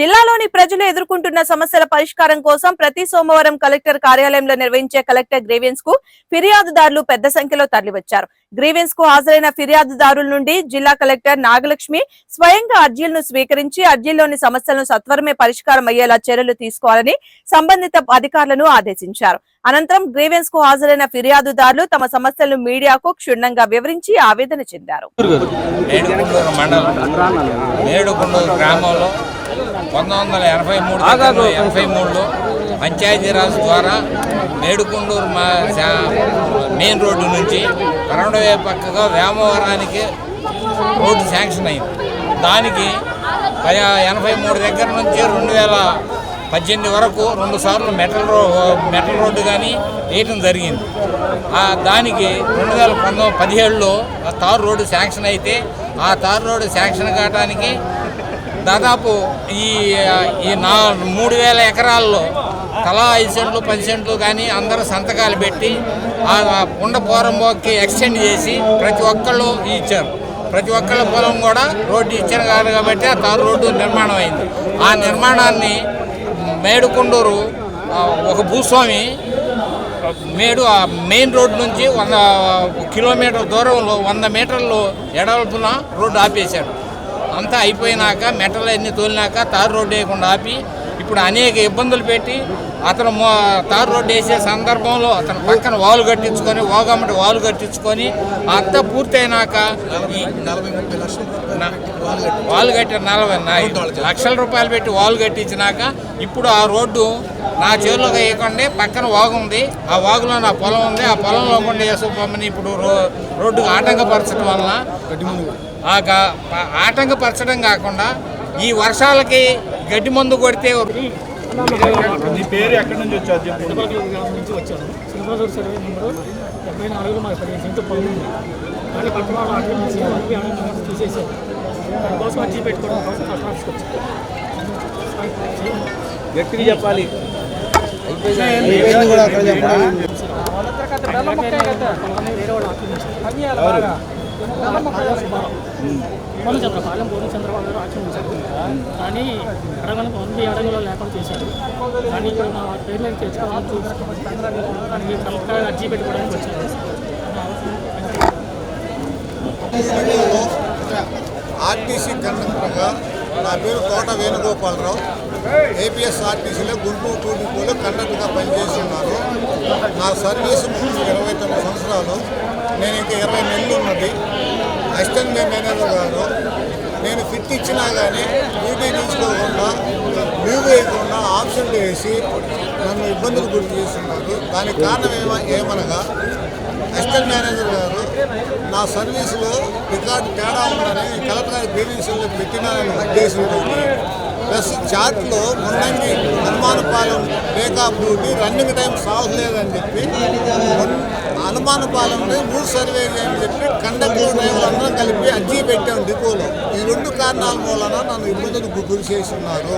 జిల్లాలోని ప్రజలు ఎదుర్కొంటున్న సమస్యల పరిష్కారం కోసం ప్రతి సోమవారం కలెక్టర్ కార్యాలయంలో నిర్వహించే కలెక్టర్ గ్రీవెన్స్కు ఫిర్యాదుదారులు పెద్ద సంఖ్యలో తరలివచ్చారు. గ్రీవెన్స్కు హాజరైన ఫిర్యాదుదారుల నుండి జిల్లా కలెక్టర్ నాగలక్ష్మి స్వయంగా అర్జీలను స్వీకరించి అర్జీల్లోని సమస్యలను సత్వరమే పరిష్కారం అయ్యేలా చర్యలు తీసుకోవాలని సంబంధిత అధికారులను ఆదేశించారు. అనంతరం గ్రీవెన్స్కు హాజరైన ఫిర్యాదుదారులు తమ సమస్యలను మీడియాకు క్షుణ్ణంగా వివరించి ఆవేదన చెందారు. గ్రామంలో పంతొమ్మిది వందల ఎనభై మూడు ఎనభై మూడులో పంచాయతీరాజ్ ద్వారా మేడుకుండూరు మా మెయిన్ రోడ్డు నుంచి కరణవే పక్కగా వేమవరానికి రోడ్డు శాంక్షన్ అయింది. దానికి ఎనభై మూడు దగ్గర నుంచి రెండు వేల పద్దెనిమిది వరకు రెండు సార్లు మెటల్ రో మెటల్ రోడ్డు కానీ వేయటం జరిగింది. దానికి రెండు వేల పంతొమ్మిది పదిహేడులో ఆ తారు రోడ్డు శాంక్షన్ అయితే ఆ తారు రోడ్డు శాంక్షన్ కావడానికి దాదాపు ఈ ఈ నా మూడు వేల ఎకరాల్లో తలా ఐదు సెంట్లు పది సెంట్లు కానీ అందరూ సంతకాలు పెట్టి ఆ ఉండ పోరంబోకి ఎక్స్టెండ్ చేసి ప్రతి ఒక్కళ్ళు ఇచ్చారు. ప్రతి ఒక్కళ్ళ పొలం కూడా రోడ్డు ఇచ్చారు కాదు కాబట్టి ఆ తారు రోడ్డు నిర్మాణం అయింది. ఆ నిర్మాణాన్ని మేడుకుండూరు ఒక భూస్వామి మేడు ఆ మెయిన్ రోడ్ నుంచి వంద కిలోమీటర్ దూరంలో వంద మీటర్లు ఎడవలపున రోడ్డు ఆపేశాడు. అంతా అయిపోయినాక మెటలు అన్ని తోలినాక తారు రోడ్డు వేయకుండా ఆపి ఇప్పుడు అనేక ఇబ్బందులు పెట్టి అతను తారు రోడ్డు వేసే సందర్భంలో అతను పక్కన వాలు కట్టించుకొని ఓగమ్మటి వాలు కట్టించుకొని అంతా పూర్తయినాక వాల్ కట్టి నలభై లక్షల రూపాయలు పెట్టి వాల్ కట్టించినాక ఇప్పుడు ఆ రోడ్డు నా చేతిలోకి వేయకుండా పక్కన వాగు ఉంది. ఆ వాగులో నా పొలం ఉంది. ఆ పొలంలో కూడా వేసుకోమని ఇప్పుడు రోడ్డుకు ఆటంకపరచడం ఆ ఆటంకపరచడం కాకుండా ఈ వర్షాలకి గడ్డి మందు కొడితే నీ పేరు ఎక్కడి నుంచి వచ్చారు చెప్పు. చిన్నపల్లి గ్రామం నుంచి వచ్చాను సింహాసూర్ సర్వే నెంబరు డెబ్బై నాలుగులో మాకు పదిహేను సెంటు పొలం ఉంది కానీ పక్కన వాళ్ళు ఆటలు తీసి అరవై అరవై నుంచి తీసేసారు దానికోసం అర్జీ పెట్టుకోవడం కోసం కలెక్టర్ ఆఫీస్కి వచ్చాను గట్టిగా చెప్పాలి. కొంతమంది వేరే వాళ్ళు ఆక్రమించారు పూర్ణచంద్ర పాలెం పూర్ణచంద్రబాబు గారు ఆక్రమించారు కానీ అడగను వంద అడగలో లేకుండా చేశారు కానీ ఇక్కడ నా పేరు మీద తెచ్చుకోవాలని దానికి కలెక్టర్ అర్జీ పెట్టుకోవడానికి వచ్చారు ఆర్టీసీ కండక్టర్గా నా పేరు తోట వేణుగోపాలరావు. ఏపీఎస్ ఆర్టీసీలో గుంటూరు టూ డిపోలో కండక్టర్గా పనిచేస్తున్నాను నా సర్వీస్ ఇరవై తొమ్మిది సంవత్సరాలు. నేను ఇంకా ఇరవై నెలలు ఉన్నది. అసిస్టెంట్ మేనేజర్ గారు. నేను ఫిట్ ఇచ్చినా కానీ డ్యూటీ తీసుకోకుండా లీవ్ వేయకుండా ఆప్షన్ వేసి నన్ను ఇబ్బందులు గురి చేస్తున్నారు. దానికి కారణం ఏమ ఏమనగా అసిస్టెంట్ మేనేజర్ గారు నా సర్వీసులో రికార్డు తేడా ఉందని కలెక్టర్ గారి గ్రీవెన్స్లో పెట్టినానని ఉద్దేశంతో ప్లస్ చార్ట్లో ముందంగా Anumanapalem breakup duty running time సాగలేదని చెప్పి అనుమానపాలెం మూడు సర్వే చేయని చెప్పి కండక్టర్ డ్రైవర్ అందరం కలిపి అర్జీ పెట్టాం డిపోలో. ఈ రెండు కారణాల మూలన నన్ను ఇబ్బందులకు గురి చేస్తున్నారు.